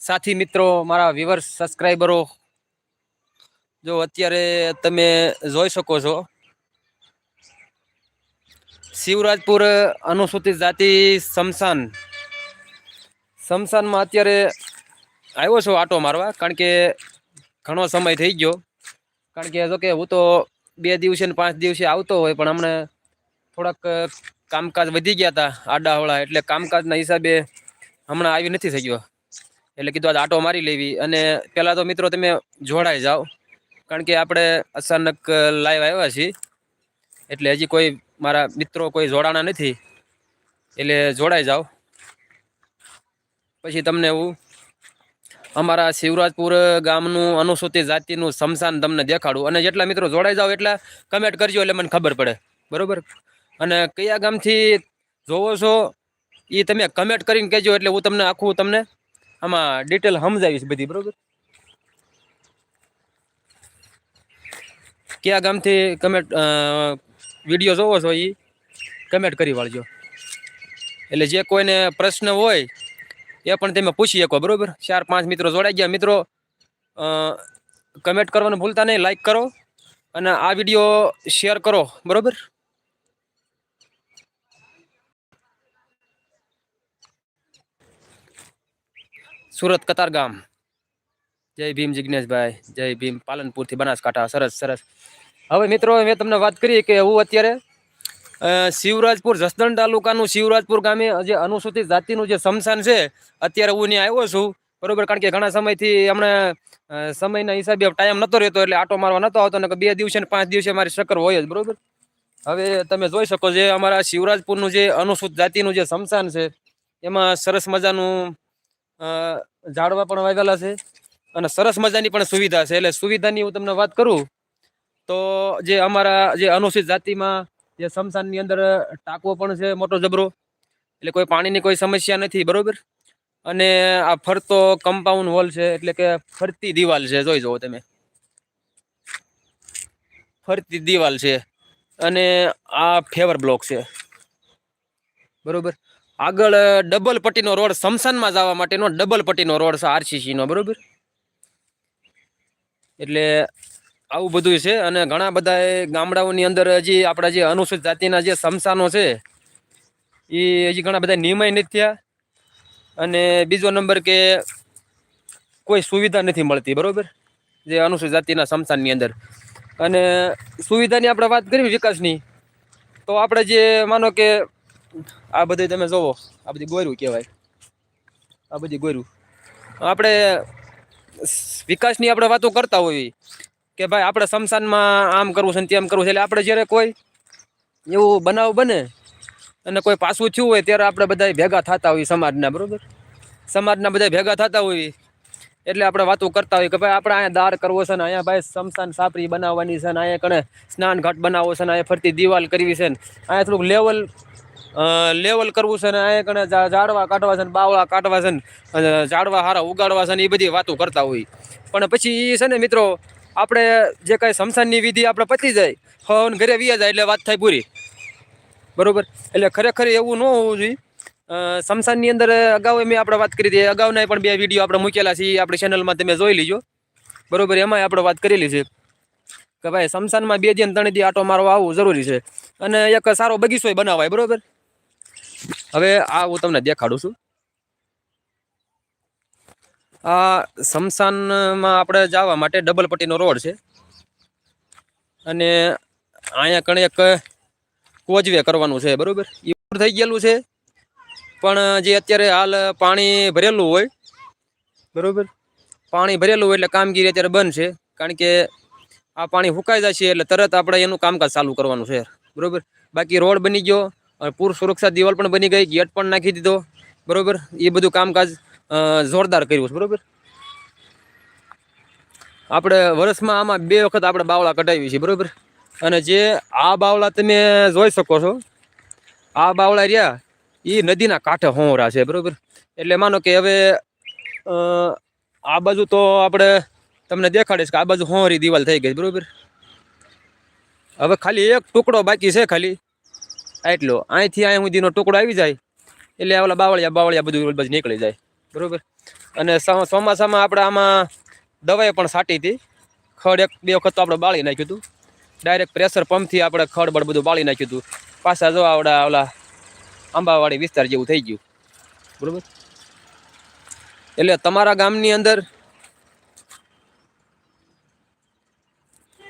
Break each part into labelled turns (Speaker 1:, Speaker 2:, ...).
Speaker 1: સાથી મિત્રો, મારા વ્યુઅર્સ સબસ્ક્રાઈબરો જો અત્યારે તમે જોઈ શકો છો, શિવરાજપુર અનુસૂચિત જાતિ સમસાન સમસાનમાં અત્યારે આવ્યો છું આટો મારવા, કારણ કે ઘણો સમય થઈ ગયો. કારણ કે જો કે હું તો બે દિવસે ને પાંચ દિવસે આવતો હોય, પણ હમણાં થોડાક કામકાજ વધી ગયા હતા આડાહવળા એટલે કામકાજના હિસાબે હમણાં આવી નથી થઈ ગયો એટલે કીધું આજ આટો મારી લેવી. અને પહેલાં તો મિત્રો તમે જોડાઈ જાઓ. કારણ કે આપણે અચાનક લાઈવ આવ્યા છીએ. એટલે હજી કોઈ મારા મિત્રો કોઈ જોડાણા નથી. એટલે જોડાઈ જાઓ. પછી તમને એવું અમારા શિવરાજપુર ગામનું અનુસૂચિત જાતિનું સમસાન તમને દેખાડું. અને જેટલા મિત્રો જોડાઈ જાઓ એટલા કમેન્ટ કરજો એટલે મને ખબર પડે. બરોબર? અને કયા ગામથી જોવો છો એ તમે કમેન્ટ કરીને કહેજો એટલે હું તમને આખું તમને આમાં ડિટેલ સમજાવીશ બધી, બરોબર? કયા ગામથી કમેન્ટ વીડિયો જોવો છો એ કમેન્ટ કરી વાળજો. એટલે જે કોઈને પ્રશ્ન હોય, એ પણ તમે પૂછી શકો, બરોબર? ચાર, પાંચ મિત્રો જોડાઈ ગયા. મિત્રો કમેન્ટ કરવાનું ભૂલતા નહીં. લાઈક કરો અને આ વીડિયો શેર કરો, બરોબર? સુરત કતારગામ જય ભીમ જિજ્ઞેશભાઈ જય ભીમ પાલનપુરથી બનાસકાંઠા. સરસ સરસ. હવે મિત્રો, મેં તમને વાત કરી કે હું અત્યારે શિવરાજપુર, જસદણ તાલુકાનું શિવરાજપુર ગામે જે અનુસૂચિત જાતિનું જે સમસાન છે, અત્યારે હું ત્યાં આવ્યો છું. બરોબર? કારણ કે ઘણા સમયથી હમણાં સમયના હિસાબે ટાઈમ નતો રહેતો એટલે આટો મારવા નતો આવતો ને બે દિવસે પાંચ દિવસે મારી ચક્કર હોય જ, બરોબર? હવે તમે જોઈ શકો જે અમારા શિવરાજપુરનું જે અનુસૂચિત જાતિનું જે સમસાન છે, એમાં સરસ મજાનું ઝાડવા પણ વાવેલા છે અને સરસ મજાની પણ સુવિધા છે. એટલે સુવિધાની હું તમને વાત કરું તો જે અમારા જે અનુસૂચિત જાતિમાં જે સમસાનની અંદર ટાંકો પણ છે મોટો જબરો. એટલે કોઈ પાણીની કોઈ સમસ્યા નથી, બરોબર? અને આ ફરતો કમ્પાઉન્ડ હોલ છે, એટલે કે ફરતી દિવાલ છે, જોઈ જુઓ તમે. ફરતી દિવાલ છે અને આ ફેવર બ્લોક છે. બરોબર? આગળ ડબલ પટ્ટીનો રોડ સમસાનમાં જવા માટેનો ડબલ પટ્ટીનો રોડ છે આરસીસીનો, બરોબર? એટલે આવું બધું છે અને ઘણા બધા ગામડાઓની અંદર હજી આપણા જે અનુસૂચિત જાતિના જે સમસાનો છે એ હજી ઘણા બધા નિયમય નથી થયા. અને બીજો નંબર કે કોઈ સુવિધા નથી મળતી, બરોબર? જે અનુસૂચિત જાતિના સમસાનની અંદર. અને સુવિધાની આપણે વાત કરી વિકાસની, તો આપણે જે માનો કે આ બધું તમે જોવો. આ બધી ગોયરું કહેવાય. આ બધી ગોરું. આપણે વિકાસની આપણે વાતો કરતા હોઈએ કે ભાઈ આપણે શમશાનમાં આમ કરવું છે તેમ કરવું છે, એટલે આપણે જ્યારે કોઈ એવું બનાવ બને અને કોઈ પાછું થયું હોય ત્યારે આપણે બધા ભેગા થતા હોઈએ સમાજના, બરાબર? સમાજના બધા ભેગા થતા હોઈએ એટલે આપણે વાતો કરતા હોઈએ કે ભાઈ આપણે અહીંયા દાર કરવો છે ને અહીંયા ભાઈ સમસાન સાપરી બનાવવાની છે ને અહીંયા કણે સ્નાન ઘાટ બનાવવો છે ને અહીંયા ફરતી દિવાલ કરવી છે ને અહીંયા થોડુંક લેવલ લેવલ કરવું છે ને અહીંયા કણે ઝાડવા કાઢવા છે ને બાવળા કાઢવા છે ને ઝાડવા હારા ઉગાડવા છે ને એ બધી વાતો કરતા હોય. પણ પછી એ છે ને મિત્રો આપણે જે કાંઈ સમસાનની વિધિ આપણે પતી જાય હવે ઘરે વ્યા જાય એટલે વાત થાય પૂરી. બરોબર? એટલે ખરેખર એવું ન હોવું જોઈએ. અ, સમસાનની અંદર અગાઉ મેં આપણે વાત કરી હતી અગાઉના પણ બે વીડિયો આપણે મૂકેલા છે એ આપણી ચેનલમાં તમે જોઈ લીજો. બરોબર? એમાંય આપણે વાત કરેલી છે. કે ભાઈ સમસાનમાં બે દિન ત્રણ દી આટો મારવા આવવું જરૂરી છે. અને એક સારો બગીચોય બનાવાય બરોબર? હવે આ હું તમને દેખાડું છું. આ સમસાનમાં આપણે જવા માટે ડબલ પટ્ટીનો રોડ છે. અને અહીંયા કણે એક કોજવે કરવાનું છે, બરોબર? એ પૂરું થઈ ગયેલું છે. પણ જે અત્યારે હાલ પાણી ભરેલું હોય, બરોબર? પાણી ભરેલું હોય એટલે કામગીરી અત્યારે બંધ છે. કારણ કે આ પાણી સુકાઈ જશે એટલે તરત આપણે એનું કામકાજ ચાલુ કરવાનું છે. બરોબર? બાકી રોડ બની ગયો. અને પૂર સુરક્ષા દિવાલ પણ બની ગઈ, ગેટ પણ નાખી દીધો. બરોબર? એ બધું કામકાજ જોરદાર કર્યું છે, બરોબર? આપણે વર્ષમાં આમાં બે વખત આપણે બાવળા કઢાવી છે બરોબર? અને જે આ બાવળા તમે જોઈ શકો છો, આ બાવળા રહ્યા, એ નદીના કાંઠે હોંરા છે, બરોબર? એટલે માનો કે હવે આ બાજુ તો આપણે તમને દેખાડીશ કે આ બાજુ હોંરી દિવાલ થઈ ગઈ બરોબર? હવે ખાલી એક ટુકડો બાકી છે ખાલી. એટલો. અહીંથી અહીં સુધીનો ટુકડો આવી જાય. એટલે ઓલા બાવળિયા બાવળિયા બધું બધું નીકળી જાય. બરાબર? અને ચોમાસામાં આપણે આમાં દવાઈ પણ છાંટી હતી. ખડ એક બે વખત તો આપણે બાળી નાખ્યું હતું. ડાયરેક્ટ પ્રેશર પંપથી આપણે ખડ બળ બધું બાળી નાખ્યું હતું. પાછા જો આવડા ઓલા આંબાવાડી વિસ્તાર જેવું થઈ ગયું. બરાબર? એટલે તમારા ગામની અંદર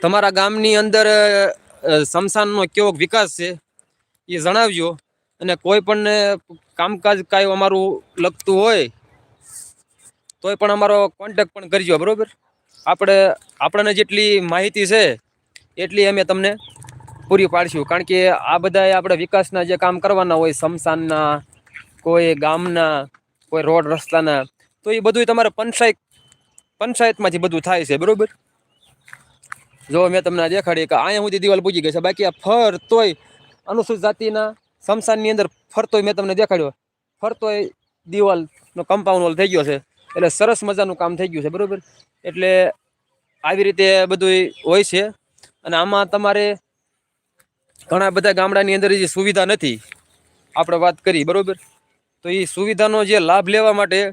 Speaker 1: તમારા ગામની અંદર અ, કેવો વિકાસ છે? એ જણાવજો અને કોઈ પણ કામકાજ કાંઈ અમારું લગતું હોય, તોય પણ અમારો કોન્ટેક પણ કરજો, બરાબર? આપણે, આપણને જેટલી માહિતી છે, એટલી અમે તમને પૂરી પાડશું. કારણ કે આ બધા આપણે વિકાસના જે કામ કરવાના હોય સમસાનના કોઈ ગામના, કોઈ રોડ રસ્તાના, તો એ બધું તમારે પંચાયત, પંચાયતમાંથી બધું થાય છે, બરાબર? જો મેં તમને દેખાડી કે અહીંયા સુધી દિવાલ પૂજી ગઈ છે, બાકી આ ફર તોય અનુસૂચિત જાતિના સમસાનની અંદર ફરતોય મેં તમને દેખાડ્યો. ફરતોય દિવાલનો કમ્પાઉન્ડ વોલ થઈ ગયો છે. એટલે સરસ મજાનું કામ થઈ ગયું છે, બરાબર? એટલે આવી રીતે બધું હોય છે. અને આમાં તમારે ઘણા બધા ગામડાની અંદર જે સુવિધા નથી. આપણે વાત કરી, બરાબર? તો એ સુવિધાનો જે લાભ લેવા માટે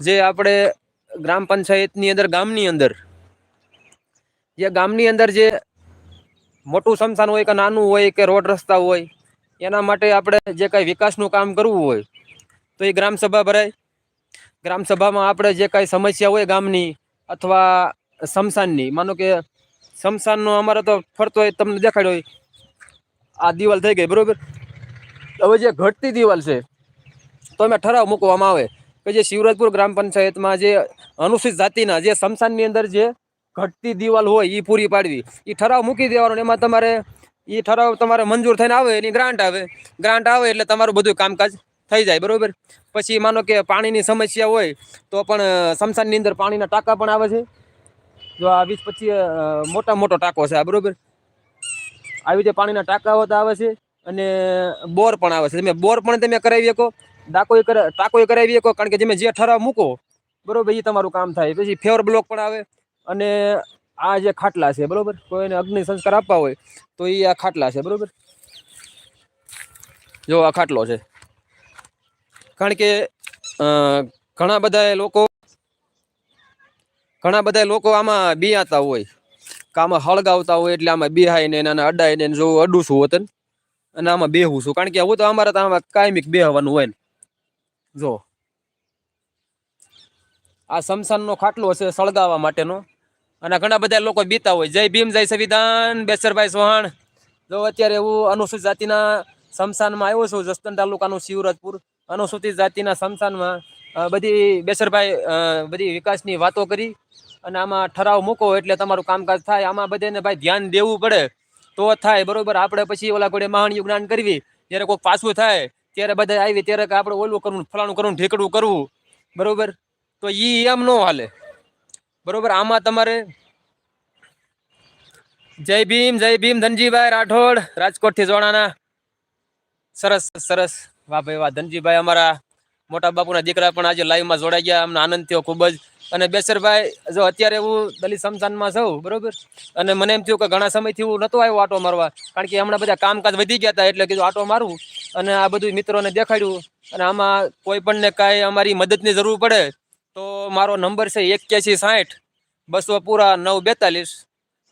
Speaker 1: જે આપણે ગ્રામ પંચાયતની અંદર, ગામની અંદર, જે ગામની અંદર જે મોટું સ્મશાન હોય કે નાનું હોય કે રોડ રસ્તા હોય, એના માટે આપણે જે કાંઈ વિકાસનું કામ કરવું હોય, તો એ ગ્રામસભા ભરાય. ગ્રામસભામાં આપણે જે કાંઈ સમસ્યા હોય ગામની અથવા સ્મશાનની માનો કે સ્મશાનનો અમારે તો ફરતો હોય, તમને દેખાડ્યો હોય, આ દિવાલ થઈ ગઈ, બરાબર? હવે જે ઘટતી દિવાલ છે, તો અમે ઠરાવ મૂકવામાં આવે કે જે શિવરાજપુર ગ્રામ પંચાયતમાં જે અનુસૂચિત જાતિના, જે સ્મશાનની અંદર જે ઘટતી દિવાલ હોય એ પૂરી પાડવી. એ ઠરાવ મૂકી દેવાનો એમાં તમારે એ ઠરાવ તમારે મંજૂર થઈને આવે, એની ગ્રાન્ટ આવે. ગ્રાન્ટ આવે એટલે તમારું બધું કામકાજ થઈ જાય, બરોબર? પછી માનો કે પાણીની સમસ્યા હોય, તો પણ સમસાનની અંદર પાણીના ટાંકા પણ આવે છે. જો આ વીસ પચીસ મોટા મોટો ટાંકો છે, આ બરાબર? આવી રીતે પાણીના ટાંકાઓ તો આવે છે, અને બોર પણ આવે છે. તમે બોર પણ તમે કરાવી શકો ટાંકોય ટાંકો કરાવી શકો, કારણ કે તમે જે ઠરાવ મૂકો, બરાબર એ તમારું કામ થાય. પછી ફેવર બ્લોક પણ આવે અને આ જે ખાટલા છે, બરોબર? કોઈને અગ્નિ સંસ્કાર આપવા હોય, તો એ આ ખાટલા છે, બરોબર? જો આ ખાટલો છે. કારણ કે ઘણા બધા લોકો, ઘણા બધા લોકો આમાં બિયાતા હોય. કે આમાં હળગાવતા હોય, એટલે આમાં બિહાઈને ને આને અડાઈને જો અડું છું અને આમાં બેહું છું. કારણ કે હું તો અમારે તો આમાં કાયમિક બેહવાનું હોય ને. જો. આ સમસાનનો ખાટલો છે સળગાવવા માટેનો. અને ઘણા બધા લોકો બીતા હોય. જય ભીમ, જય સંવિધાન, બેસરભાઈ સોહાણ જો અત્યારે હું અનુસૂચિત જાતિના સ્મશાનમાં આવ્યો છું, જસદણ તાલુકાનું શિવરાજપુર. અનુસૂચિત જાતિના સ્મશાનમાં બધી બેસરભાઈ બધી વિકાસની વાતો કરી અને આમાં ઠરાવ મૂકો એટલે તમારું કામકાજ થાય. આમાં બધાને ભાઈ ધ્યાન દેવું પડે. તો થાય, બરોબર? આપણે પછી ઓલા ઘોડે મહાણિયું જ્ઞાન કરવી. જ્યારે કોઈક પાછું થાય, ત્યારે બધા આવી, ત્યારે આપણે ઓલું કરવું, ફલાણું કરવું, ઢેકડું કરવું. બરોબર? તો ઈ એમ ન હાલે. બરોબર, આમાં તમારે જય ભીમ જય ભીમ, ધનજીભાઈ રાઠોડ, રાજકોટથી જોડાના. સરસ સરસ. વાહ ભાઈ, વાહ. ધનજીભાઈ અમારા મોટા બાપુના દીકરા પણ આજે લાઈવમાં જોડાઈ ગયા. અમને આનંદ થયો ખૂબ જ. અને બેસરભાઈ, જો અત્યારે હું દલિત સમસાનમાં છું, બરોબર? અને મને એમ થયું કે ઘણા સમયથી હું નહોતો આવ્યો આટો મારવા. કારણ કે હમણાં બધા કામકાજ વધી ગયા હતા એટલે કીધું આટો મારું. અને આ બધું મિત્રોને દેખાડ્યું. અને આમાં કોઈ પણને કાંઈ અમારી મદદની જરૂર પડે તો મારો નંબર છે એક્યાસી સાઠ બસો પૂરા નવ બેતાલીસ.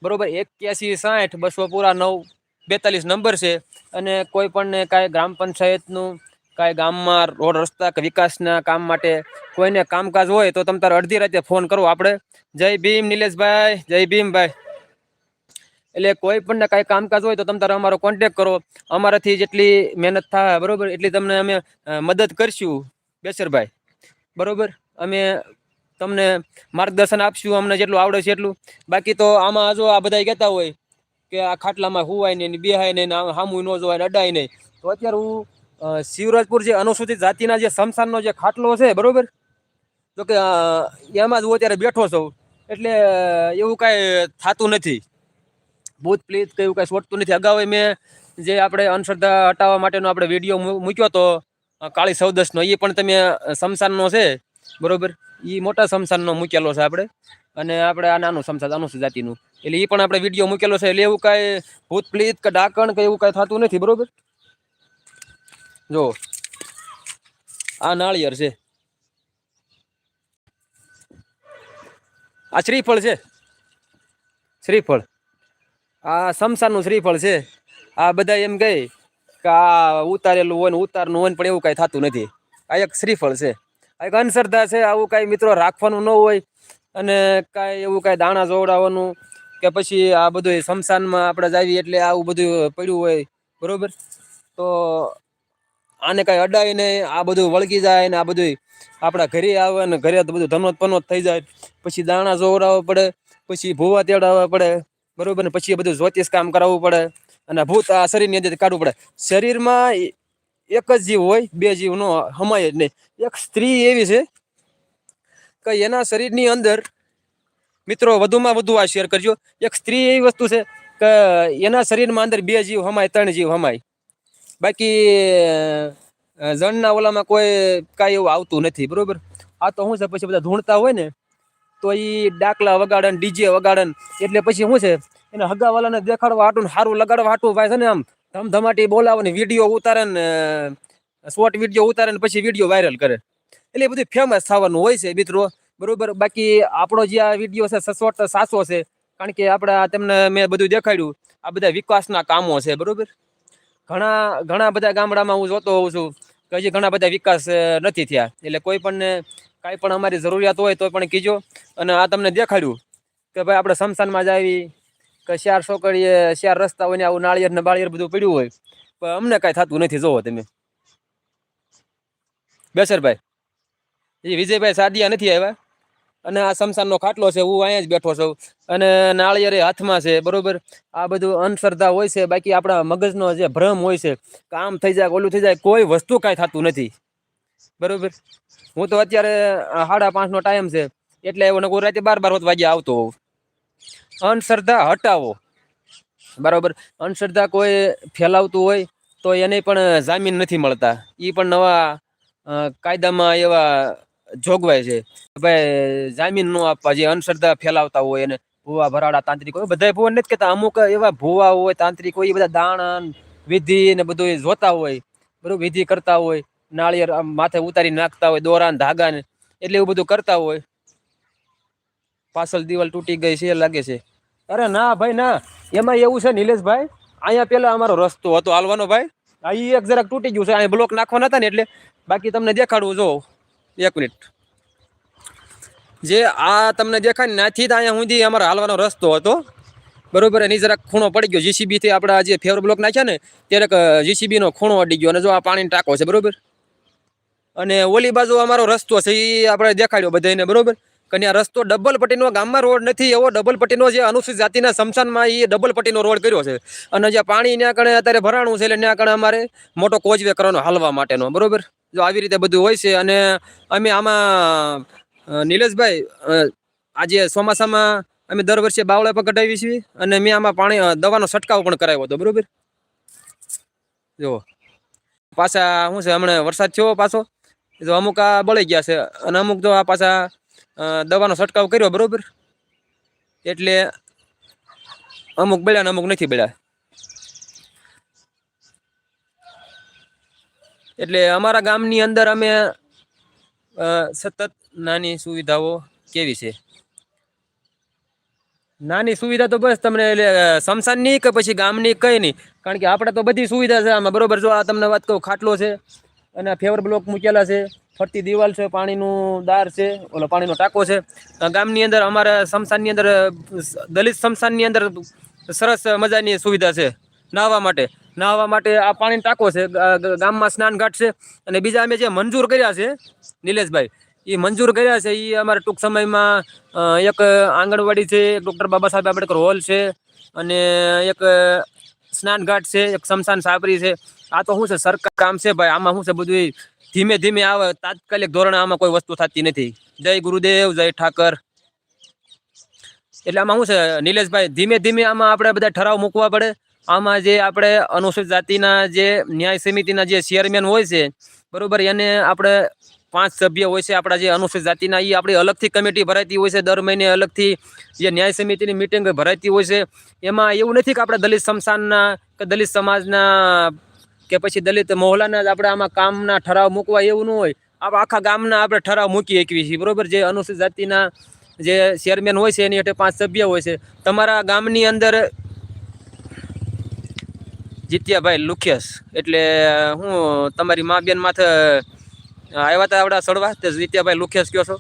Speaker 1: બરાબર? એક્યાસી સાઠ બસો પૂરા નવ બેતાલીસ નંબર છે. અને કોઈ પણને કાંઈ ગ્રામ પંચાયતનું, કાંઈ ગામમાં રોડ રસ્તા કે વિકાસના કામ માટે કોઈને કામકાજ હોય તો તમે તારે અડધી રાતે ફોન કરો આપણે જય ભીમ નિલેશભાઈ, જય ભીમભાઈ એટલે કોઈ પણને કાંઈ કામકાજ હોય તો તમે તારે અમારો કોન્ટેક કરો. અમારાથી જેટલી મહેનત થાય, બરાબર? એટલી તમને અમે મદદ કરશું. બેસરભાઈ. બરોબર? અમે તમને માર્ગદર્શન આપશું, અમને જેટલું આવડે છે એટલું. બાકી તો આમાં જો આ બધા કહેતા હોય કે આ ખાટલામાં હુવાય નહીં બેહાય નહીં હામું ન જોવાય અડાય નહીં, તો અત્યારે હું શિવરાજપુર જે અનુસૂચિત જાતિના જે શમશાનનો જે ખાટલો છે, બરોબર? તો કે એમાં જ હું અત્યારે બેઠો છું, એટલે એવું કાંઈ થતું નથી. ભૂત પ્લીત કે એવું કાંઈ છોડતું નથી. અગાઉ મેં જે આપણે અંધશ્રદ્ધા હટાવવા માટેનો આપણે વીડિયો મૂક્યો તો કાળી સૌદસનો એ પણ તમે શમશાનનો છે. બરોબર? એ મોટા સમસાનનો મૂકેલો છે આપણે. અને આપણે આ નાનું સ્મશાન અનુસૂચિત જાતિનું. એટલે એ પણ આપણે વીડિયો મૂકેલો છે. એટલે એવું કાંઈ ભૂત કે ડાકણ કે એવું કાંઈ થતું નથી, બરોબર? જો, આ નાળિયેર છે. આ શ્રીફળ છે. શ્રીફળ. આ સમસાનનું શ્રીફળ છે. આ બધા એમ કહે કે આ ઉતારેલું હોય ને ઉતારનું હોય પણ એવું કાંઈ થતું નથી. આ એક શ્રીફળ છે. એક અંધશ્રદ્ધા છે, આવું કાંઈ મિત્રો રાખવાનું ન હોય અને કાંઈ એવું કાંઈ દાણા જોવડાવવાનું કે પછી આ બધું શમશાનમાં આપણે જાવી એટલે આવું બધું પડ્યું હોય, બરોબર? તો આને કાંઈ અડાય નહીં આ બધું વળગી જાય ને આ બધું આપણા ઘરે આવે ને ઘરે તો બધું ધનોત પનોત થઈ જાય. પછી દાણા જોવડાવવા પડે, પછી ભૂવા તેડાવવા પડે, બરોબર? ને પછી બધું જ્યોતિષ કામ કરાવવું પડે અને ભૂત આ શરીરની અંદર કાઢવું પડે. શરીરમાં એક જ જીવ હોય, બે જીવનો હમાય જ નહીં. એક સ્ત્રી એવી છે કે એના શરીરની અંદર, મિત્રો, વધુમાં વધુ આ શેર કરજો. એક સ્ત્રી એવી વસ્તુ છે કે એના શરીરમાં અંદર બે જીવ હમાય ત્રણ જીવ હમાય બાકી જણના ઓલામાં કોઈ કાંઈ એવું આવતું નથી, બરોબર? આ તો શું છે? પછી બધા ધૂણતા હોય ને, તો એ ડાકલા વગાડન, ડીજે વગાડન, એટલે પછી શું છે? એને હગાવાલાને દેખાડવા હાટું સારું લગાડવા હાટું ભાઈ છે ને આમ ધમધમાટી બોલાવે ને વીડિયો ઉતારે ને શોર્ટ વીડિયો ઉતારે ને પછી વીડિયો વાયરલ કરે. એટલે બધું ફેમસ થવાનું હોય છે મિત્રો. બરોબર? બાકી આપણો જે આ વીડિયો છે સચોટ સાસો છે. કારણ કે આપણે તમને મેં બધું દેખાડ્યું. આ બધા વિકાસના કામો છે, બરોબર? ઘણા ઘણા બધા ગામડામાં હું જોતો હોઉં છું કે હજી ઘણા બધા વિકાસ નથી થયા. એટલે કોઈ પણ કાંઈ પણ અમારી જરૂરિયાત હોય તો પણ કીજો. અને આ તમને દેખાડ્યું કે ભાઈ આપણે શમશાનમાં જાવી કે ચાર છોકરીએ ચાર રસ્તા હોય ને આવું નાળિયેર ને બાળિયેર બધું પડ્યું હોય, પણ અમને કાંઈ થતું નથી, જોવો તમે. બેસરભાઈ એ વિજયભાઈ સાદિયા નથી આવ્યા? અને આ શમશાનનો ખાટલો છે, હું અહીંયા જ બેઠો છું. અને નાળિયેર હાથમાં છે, બરોબર? આ બધું અંધશ્રદ્ધા હોય છે, બાકી આપણા મગજનો જે ભ્રમ હોય છે, કામ થઈ જાય ઓલું થઈ જાય, કોઈ વસ્તુ કાંઈ થતું નથી. બરોબર? હું તો અત્યારે સાડા પાંચનો ટાઈમ છે, એટલે એવો નકર રાતે બાર બાર વાગ્યા આવતો હોઉં. અંધશ્રદ્ધા હટાવો. બરાબર? અંધશ્રદ્ધા કોઈ ફેલાવતું હોય તો એને પણ જામીન નથી મળતા. એ પણ નવા કાયદામાં એવા જોગવાય છે. ભાઈ, જામીન ન આપવા જે અંધશ્રદ્ધા ફેલાવતા હોય એને. ભૂવા, ભરાડા, તાંત્રિક હોય બધા ભૂવા નથી કહેતા. અમુક એવા ભૂવા હોય, તાંત્રિક એ બધા દાણા, વિધિ ને બધું જોતા હોય. બરોબર? વિધિ કરતા હોય. નાળિયેર માથે ઉતારી નાખતા હોય દોરા ને ધાગા ને એટલે એવું બધું કરતા હોય. પાછળ દિવાલ તૂટી ગઈ છે લાગે છે. અરે ના ભાઈ, ના. એમાં એવું છે નિલેશભાઈ, અહીંયા પેલા અમારો રસ્તો હતો. હાલવાનો ભાઈ? આ ઈ એક જરાક તૂટી ગયું છે. અહીંયા બ્લોક નાખવાના હતા ને એટલે બાકી તમને દેખાડવું જો. એક મિનિટ જે આ તમને દેખાય નાથી અહીંયા સુધી અમારો હાલવાનો રસ્તો હતો. બરોબર, એની જરાક ખૂણો પડી ગયો. જીસીબીથી આપણે આપણા જે ફેવર બ્લોક નાખ્યા ને ત્યારે જીસીબીનો ખૂણો અડી ગયો અને જો આ પાણીનો ટાંકો છે, બરોબર? અને ઓલી બાજુ અમારો રસ્તો છે એ આપણે દેખાડ્યો બધાને બરોબર? કે આ રસ્તો ડબલ પટ્ટીનો, ગામમાં રોડ નથી, એવો ડબલ પટ્ટીનો જે અનુસૂચિત જાતિના સ્મશાનમાં એ ડબલ પટ્ટીનો રોડ કર્યો છે. અને જે પાણી ત્યાં કણે અત્યારે ભરાણું છે એટલે ત્યાં કણે અમારે મોટો કોચવે કરવાનો હાલવા માટેનો. બરોબર? જો આવી રીતે બધું હોય છે અને અમે આમાં નિલેશભાઈ આજે ચોમાસામાં અમે દર વર્ષે બાવળા કઢાવી છીએ અને મેં આમાં પાણી દવાનો છંટકાવ પણ કરાવ્યો હતો. બરોબર? જો, પાછા શું છે, હમણાં વરસાદ થયો પાછો? જો અમુક આ બળી ગયા છે અને અમુક તો આ પાછા દવાનો છંટકાવ કર્યો, બરોબર? એટલે અમુક બળ્યા ને અમુક નથી બળ્યા. એટલે અમારા ગામની અંદર અમે સતત નાની સુવિધાઓ કેવી છે? નાની સુવિધા તો બસ તમને એટલે સમસાનની કે પછી ગામની કંઈ નહીં. કારણ કે આપણે તો બધી સુવિધા છે આમાં, બરોબર? જો આ તમને વાત કહું, ખાટલો છે અને ફેવર બ્લોક મૂકેલા છે. ફરતી દિવાલ છે, પાણીનું દાર છે, ઓલો પાણીનો ટાંકો છે. ગામની અંદર અમારા સમસાનની અંદર, દલિત સમસાનની અંદર સરસ મજાની સુવિધા છે, નાહવા માટે. નાહવા માટે આ પાણીનો ટાંકો છે ગામમાં સ્નાન ઘાટ છે. અને બીજા અમે જે મંજૂર કર્યા છે, નિલેશભાઈ એ મંજૂર કર્યા છે એ અમારે ટૂંક સમયમાં એક આંગણવાડી છે, એક ડૉક્ટર બાબા સાહેબ આંબેડકર હોલ છે, અને એક સ્નાન ઘાટ છે, એક શમશાન સાપરી છે. આ તો શું છે, સરકાર કામ છે ભાઈ, આમાં શું છે બધું ધીમે ધીમે આવે તાત્કાલિક ધોરણે આમાં કોઈ વસ્તુ થતી નથી. જય ગુરુદેવ, જય ઠાકર. એટલે આમાં શું છે, નિલેશભાઈ, ધીમે ધીમે આમાં આપણે બધા ઠરાવ મૂકવા પડે. આમાં જે આપણે અનુસૂચિત જાતિના જે ન્યાય સમિતિના જે ચેરમેન હોય છે, બરાબર, એને આપણે પાંચ સભ્ય હોય છે, આપણા જે અનુસૂચિત જાતિના એ આપણી અલગથી કમિટી ભરાતી હોય છે, દર મહિને અલગથી જે ન્યાય સમિતિની મિટિંગ ભરાતી હોય છે. એમાં એવું નથી કે આપણે દલિત સમસાનના કે દલિત સમાજના કે પછી દલિત મહોલાના જ આપણે આમાં કામના ઠરાવ મૂકવા એવું ન હોય. આપણે આખા ગામના આપણે ઠરાવ મૂકી શકીએ છીએ. બરાબર જે અનુસૂચિત જાતિના જે ચેરમેન હોય છે, એની હેઠે પાંચ સભ્ય હોય છે. તમારા ગામની અંદર જીત્યાભાઈ લુખિયસ એટલે હું તમારી મા બેન માથે આવ્યા હતા આવડા સડવા તે જીત્યાભાઈ લુખિયસ કહો છો?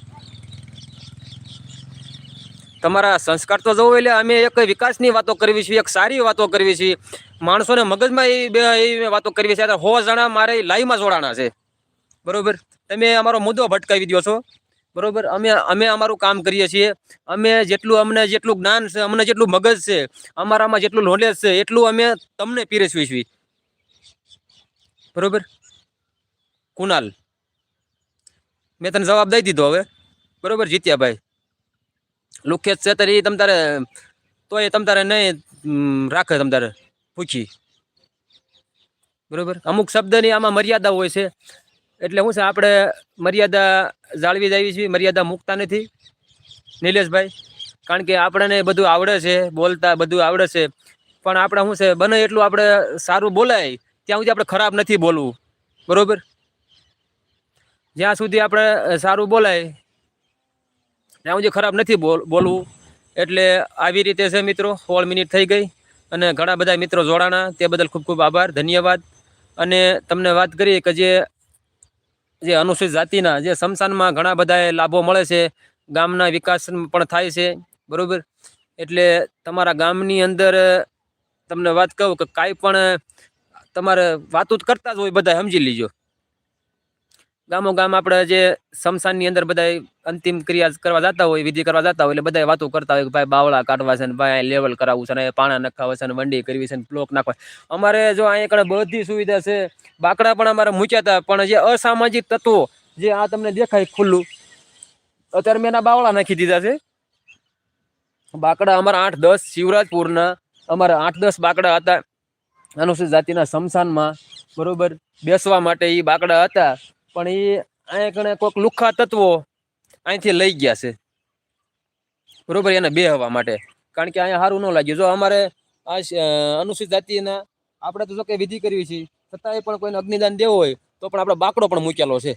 Speaker 1: તમારા સંસ્કાર તો જોવો એટલે અમે એક વિકાસની વાતો કરવી છીએ એક સારી વાતો કરવી છીએ માણસોને મગજમાં એ બે એ વાતો કરવી છે હો જણા મારે લાઈવમાં જોડાણા છે. બરાબર? તમે અમારો મુદ્દો ભટકાવી દો છો. બરાબર? અમે અમે અમારું કામ કરીએ છીએ. અમે જેટલું અમને જેટલું જ્ઞાન છે, અમને જેટલું મગજ છે, અમારામાં જેટલું નોલેજ છે, એટલું અમે તમને પીરસવી છીએ બરાબર? કુનાલ મેં તને જવાબ દઈ દીધો હવે. બરોબર? જીત્યા ભાઈ. લુખેત છે, તારે તમ તારે તો એ તમ તારે નહીં રાખે તમ તારે પૂછી. બરોબર? અમુક શબ્દની આમાં મર્યાદા હોય છે. એટલે શું છે, આપણે મર્યાદા જાળવી જાવી છીએ, મર્યાદા મૂકતા નથી. નિલેશભાઈ, કારણ કે આપણને બધું આવડે છે, બોલતા બધું આવડે છે. પણ આપણે શું છે, બને એટલું આપણે સારું બોલાય, ત્યાં સુધી આપણે ખરાબ નથી બોલવું. બરોબર? જ્યાં સુધી આપણે સારું બોલાય ત્યાં સુધી ખરાબ નથી બોલ, બોલવું. એટલે આવી રીતે છે મિત્રો, સોળ મિનિટ થઈ ગઈ અને ઘણા બધા મિત્રો જોડાણા. તે બદલ ખૂબ ખૂબ આભાર, ધન્યવાદ. અને તમને વાત કરીએ કે જે જે અનુસૂચિત જાતિના, જે સમસાનમાં ઘણા બધા લાભો મળે છે, ગામના વિકાસ પણ થાય છે, બરાબર? એટલે તમારા ગામની અંદર, તમને વાત કહું કે કાંઈ પણ તમારે વાતું જ કરતા જ હોય બધા સમજી લીજો. ગામો ગામ આપણે જે સ્મશાનની અંદર બધા અંતિમ ક્રિયા કરવા જતા હોય, વિધિ કરવા જતા હોય, એટલે બધા વાતો કરતા હોય કે ભાઈ બાવળા કાઢવા છે ને ભાઈ લેવલ કરાવવું છે ને પાણા નખાવા છે ને વંડી કરવી છે ને બ્લોક નાખવા અમારે જો અહીંયા કણે બધી સુવિધા છે, બાકડા પણ અમારે મૂચ્યા હતા, પણ જે અસામાજિક તત્વો જે આ તમને દેખાય ખુલ્લું, અત્યારે મેં એના બાવળા નાખી દીધા છે. બાકડા અમારા આઠ દસ શિવરાજપુરના, અમારા આઠ દસ બાકડા હતા. અનુસૂચિત જાતિના સ્મશાનમાં બરોબર બેસવા માટે એ બાકડા હતા. પણ એ અહીંયા કણે કોઈક લુખ્ખા તત્વો અહીંથી લઈ ગયા છે. બરોબર એને બે હવા માટે. કારણ કે અહીંયા સારું ન લાગ્યું. જો અમારે આ અનુસૂચિત જાતિના આપણે તો જો કે વિધિ કરવી છે છતાંય પણ કોઈને અગ્નિદાન દેવો હોય, તો પણ આપણે બાકડો પણ મૂકેલો છે.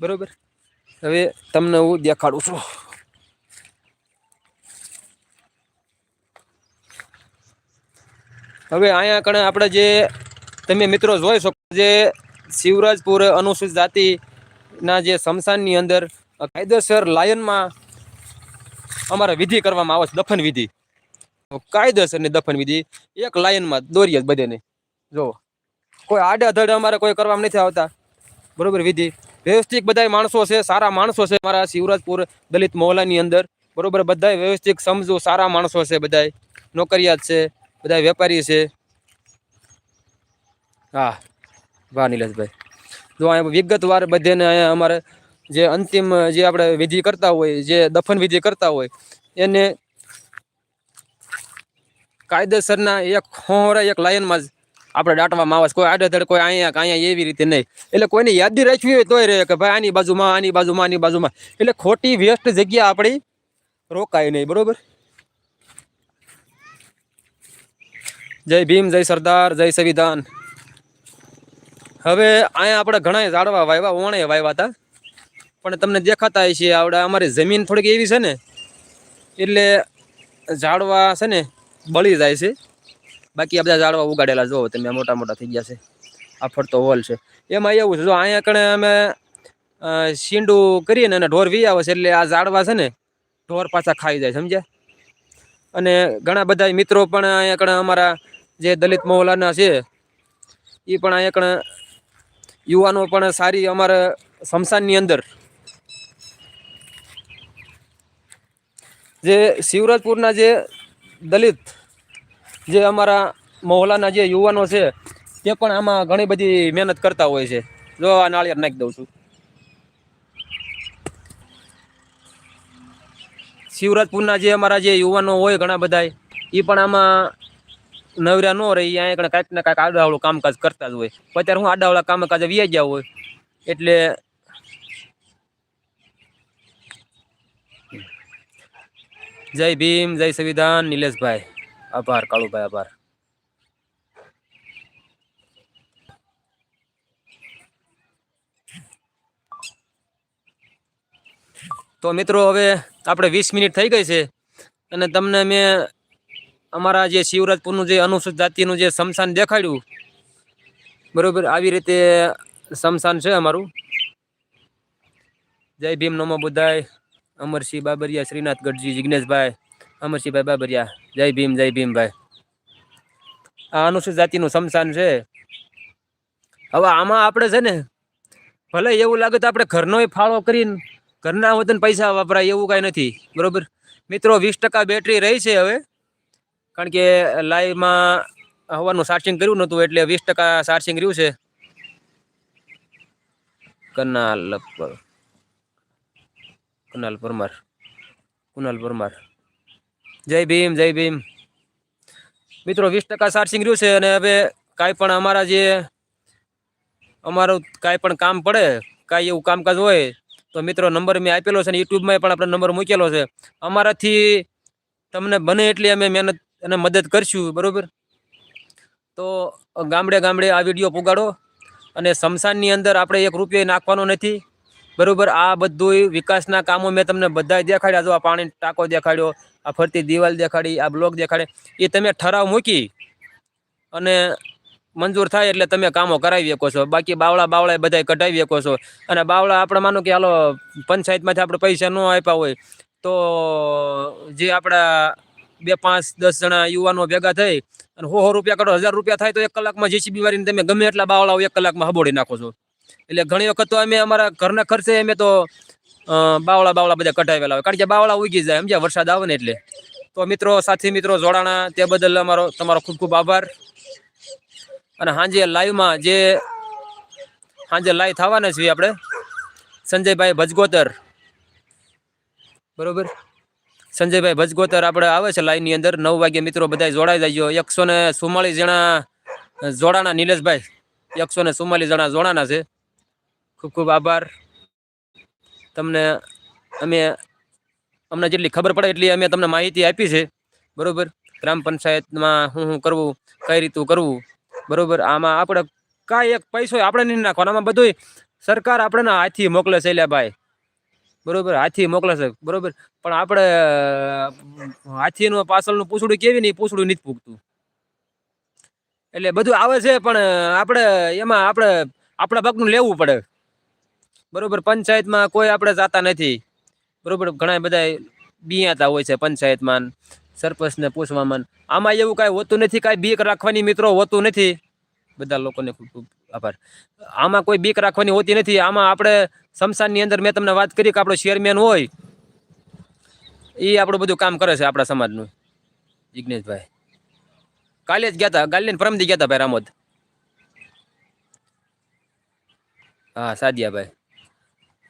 Speaker 1: બરોબર? હવે તમને હું દેખાડું છું. હવે અહીંયા કણે આપણે જે તમે મિત્રો જોઈ શકો જે શિવરાજપુર અનુસૂચિત જાતિના જે સ્મશાનની અંદર કાયદેસર લાયનમાં અમારે વિધિ કરવામાં આવે છે, દફન વિધિ. કાયદેસરની દફન વિધિ, એક લાયનમાં દોરીએ બધાને. જો કોઈ આડાધડ અમારે કોઈ કરવામાં નથી આવતા. બરોબર વિધિ. વ્યવસ્થિત બધા માણસો છે, સારા માણસો છે મારા શિવરાજપુર દલિત મહોલ્લાની અંદર. બરોબર બધા વ્યવસ્થિત સમજુ, સારા માણસો છે બધા નોકરિયાત છે બધા વેપારી છે. હા. વાહ, નિલેશભાઈ. જો અહીંયા વિગતવાર બધાને અહીંયા અમારે જે અંતિમ, જે આપણે વિધિ કરતા હોય, જે દફન વિધિ કરતા હોય, એને કાયદેસરના એક હોરા એક લાયનમાં જ આપણે દાટવામાં આવે છે. કોઈ આડેધડ, કોઈ અહીંયા અહીંયા એવી રીતે નહીં. એટલે કોઈને યાદી રાખવી હોય તોય રહે કે ભાઈ આની બાજુમાં આની બાજુમાં આની બાજુમાં. એટલે ખોટી, વ્યસ્ત જગ્યા આપણી રોકાય નહીં, બરોબર? જય ભીમ, જય સરદાર, જય સંવિધાન. હવે અહીંયા આપણે ઘણા ઝાડવા વાવ્યા ઓણે વાવ્યા હતા પણ તમને દેખાતા છે આવડે, અમારી જમીન થોડીક એવી છે ને, એટલે ઝાડવા છે ને બળી જાય છે. બાકી આ બધા ઝાડવા ઉગાડેલા જોવો તમે મોટા મોટા થઈ ગયા છે. આ ફરતો હોલ છે. એમાં એવું છે, જો અહીંયા કણે અમે શીંડું કરીએ ને અને ઢોર વી આવે છે, એટલે આ ઝાડવા છે ને ઢોર પાછા ખાઈ જાય, સમજ્યા? અને ઘણા બધા મિત્રો પણ અહીંયા કણે અમારા જે દલિત મહોલ્લાના છે એ પણ અહીંયા કણે યુવાનો પણ સારી અમારા શમશાનની અંદર. જે શિવરાજપુરના જે દલિત, જે અમારા મહોલાના જે યુવાનો છે, તે પણ આમાં ઘણી બધી મહેનત કરતા હોય છે. જો આ નાળિયેર નાખી દઉં છું. શિવરાજપુરના જે અમારા જે યુવાનો હોય ઘણા બધા એ પણ આમાં નવરા ન રહી અહીંયા કણે કાંઈક ને કાંઈક આડાવળું કામકાજ કરતા જ હોય. અત્યારે હું આડાવળા કામકાજ વ્યા ગયા હોય, એટલે જય ભીમ, જય સંવિધાન, નિલેશભાઈ. આભાર, કાળુભાઈ, આભાર. તો મિત્રો, હવે આપણે વીસ મિનિટ થઈ ગઈ છે, અને તમને મેં અમારા જે શિવરાજપુરનું જે અનુસૂચિત જાતિનું જે સમશાન દેખાડ્યું, બરોબર આવી રીતે શમશાન છે અમારું. જય ભીમ નમો બુદ્ધાય. અમરસિંહ બાબરિયા, શ્રીનાથ ગઢજી, જિગ્નેશભાઈ, અમરસિંહભાઈ બાબરિયા. જય ભીમ, જય ભીમભાઈ. આ અનુસૂચિત જાતિનું સમશાન છે. હવે આમાં આપણે છે ને, ભલે એવું લાગે તો આપણે ઘરનો ફાળો કરીને ઘરના વતન પૈસા વપરાય એવું કાંઈ નથી, બરોબર? મિત્રો, વીસ ટકા બેટરી રહી છે હવે. કારણ કે લાઈવમાં હવાનું ચાર્જિંગ કર્યું નહોતું, એટલે વીસ ટકા ચાર્જિંગ રહ્યું છે. કનાલ પર- કુનાલ પરમાર. કુનાલ પરમાર. જય ભીમ જય ભીમ. મિત્રો, વીસ ટકા ચાર્જિંગ રહ્યું છે અને હવે કાંઈ પણ અમારા જે, અમારું કાંઈ પણ કામ પડે, કાંઈ એવું કામકાજ હોય, તો મિત્રો નંબર મેં આપેલો છે અને યુટ્યુબમાં પણ આપણે નંબર મૂકેલો છે. અમારાથી તમને બને એટલી અમે મહેનત અને મદદ કરશું, બરાબર? તો ગામડે ગામડે આ વીડિયો પુગાડો અને સ્મશાનની અંદર આપણે એક રૂપિયો નાખવાનો નથી, બરાબર? આ બધું વિકાસના કામો મેં તમને બધાય દેખાડ્યા. જો આ પાણી ટાંકો દેખાડ્યો, આ ફરતી દિવાલ દેખાડી, આ બ્લોક દેખાડે, એ તમે ઠરાવ મૂકી અને મંજૂર થાય એટલે તમે કામો કરાવી શકો છો. બાકી બાવળા બાવળા બધાય કઢાવી શકો છો. અને બાવળા આપણે માનો કે હાલો, પંચાયતમાંથી આપણે પૈસા ન આપ્યા હોય, તો જે આપણા બે પાંચ દસ જણા યુવાનો ભેગા થઈ અને સો સો રૂપિયા કરો હજાર રૂપિયા થાય તો એક કલાકમાં જેસીબી વાળીને તમે ગમે એટલા બાવળાઓ એક કલાકમાં હબોડી નાખો છો. એટલે ઘણી વખત તો અમે અમારા ઘરના ખર્ચે અમે તો બાવળા બાવળા બધા કઢાવેલા હોય. કારણ કે બાવળા ઉગી જાય, સમજ્યા? વરસાદ આવે ને એટલે. તો મિત્રો, સાથી મિત્રો, જોડાણા, તે બદલ અમારો, તમારો ખૂબ ખૂબ આભાર. અને સાંજે લાઈવમાં જે સાંજે લાઈવ થવાના છીએ આપણે, સંજયભાઈ ભજગોતર બરોબર? સંજયભાઈ ભજગોતર આપણે આવે છે લાઈનની અંદર. નવ વાગે મિત્રો બધા જોડાઈ જાય એકસો ને ચુમ્માળીસ જણા જોડાણા નિલેશભાઈ. એકસો ને ચુમ્માલીસ જણા જોડાના છે. ખૂબ ખૂબ આભાર. તમને અમે, અમને જેટલી ખબર પડે એટલી અમે તમને માહિતી આપી છે. બરોબર? ગ્રામ પંચાયતમાં શું શું કરવું, કઈ રીતું કરવું? બરાબર? આમાં આપણે કાંઈ એક પૈસો આપણે નહીં નાખવાનો. આમાં બધું સરકાર આપણને હાથી મોકલે છે ભાઈ. બરોબર, હાથી મોકલે છે, બરોબર. પણ આપણે હાથીનું પાછળનું પૂછડું કેવી નહીં પૂછડું નથી પૂગતું. એટલે બધું આવે છે, પણ આપણે એમાં આપણે, આપણા પગનું લેવું પડે. બરોબર, પંચાયતમાં કોઈ આપણે જાતા નથી. બરોબર, ઘણા બધા બિયાતા હોય છે પંચાયતમાં, સરપંચને પૂછવામાં. આમાં એવું કાંઈ હોતું નથી, કાંઈ બીક રાખવાની મિત્રો હોતું નથી. બધા લોકોને ખૂબ ખૂબ આભાર. આમાં કોઈ બીક રાખવાની હોતી નથી. આમાં આપણે શમશાનની અંદર મેં તમને વાત કરી કે આપણો ચેરમેન હોય એ આપણું બધું કામ કરે છે આપણા સમાજનું. જિજ્ઞેશભાઈ કાલે જ ગયા હતા, કાલે પરમદી ગયા હતા ભાઈ રામોદ. હા, સાદિયાભાઈ.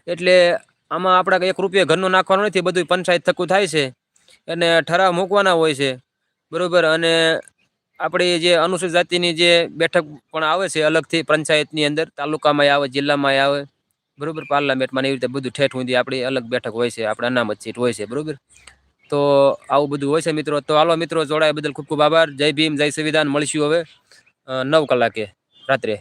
Speaker 1: એટલે આમાં આપણે એક રૂપિયા ઘરનું નાખવાનું નથી બધું પંચાયત થકું થાય છે. અને ઠરાવ મૂકવાના હોય છે. બરાબર, અને આપણી જે અનુસૂચિત જાતિની જે બેઠક પણ આવે છે અલગથી પંચાયતની અંદર, તાલુકામાં આવે, જિલ્લામાં આવે, બરોબર? પાર્લામેન્ટમાં એવી રીતે બધું ઠેઠ સુધી આપણી અલગ બેઠક હોય છે, આપણે અનામત સીટ હોય છે, બરોબર? તો આવું બધું હોય છે મિત્રો. તો હાલો મિત્રો જોડાય બદલ ખૂબ ખૂબ આભાર. જય ભીમ, જય સંવિધાન. મળીશું હવે નવ કલાકે રાત્રે.